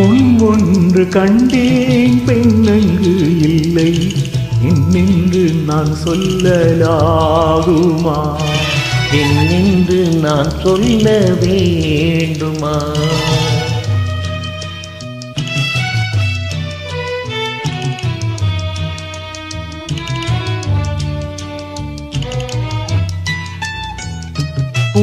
உன் ஒன்று கண்டேன் பெண்ணங்கு இல்லை. என்னென்று நான் சொல்லலாகுமா? என்னென்று நான் சொல்ல வேண்டுமா? பூ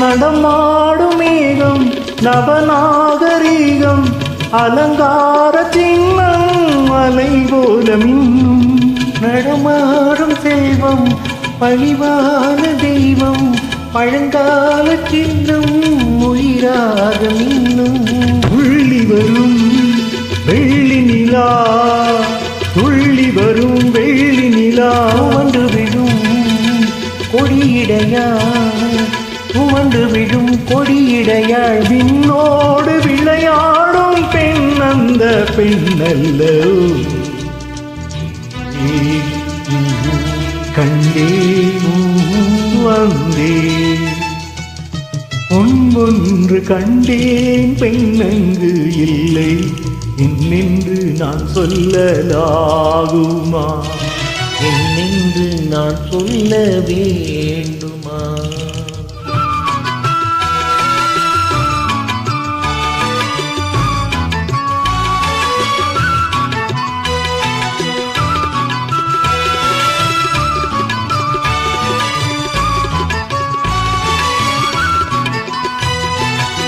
நடமாடும் மேகம் நவநாகரீகம் அலங்கார சின்னம் அலை போல நடமாடும் செல்வம் பழிவான தெய்வம் பழங்கால சின்னம் உயிராக மின்னும். உள்ளி வரும் வெள்ளி நிலா துள்ளி வரும் வெள்ளி நிலா ஒன்று விடும் கொடியிடையா உமன்று விடும் கொடியிடையாள் விண்ணோடு விளையாடும் பெண் அந்த பெண்ணல்ல கண்டே வந்தே. ஒன்று கண்டேன் பெண்ணங்கு இல்லை. என்னென்று நான் சொல்லலாகுமா? என்னென்று நான் சொல்ல வேண்டுமா?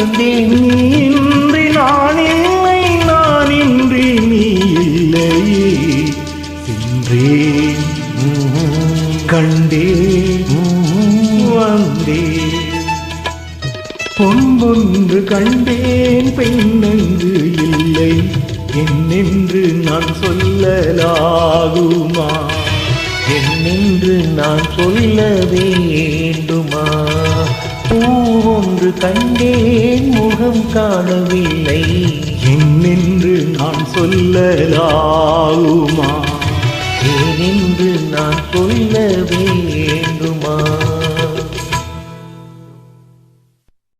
இருந்தேன் நீ இன்றி நான் இல்லை நான் இன்றி நீ இல்லை சென்றேன் கண்டே வந்தே பொன்பொன்று கண்டேன் பெண்ணங்கு இல்லை. என்னென்று நான் சொல்லலாகுமா? என்னென்று நான் சொல்ல வேண்டுமா? பூ ஒன்று கண்டேன் முகம் காணவில்லை. என்னென்று நான் சொல்லலாகுமா? ஏனென்று நான் சொல்ல வேண்டுமா?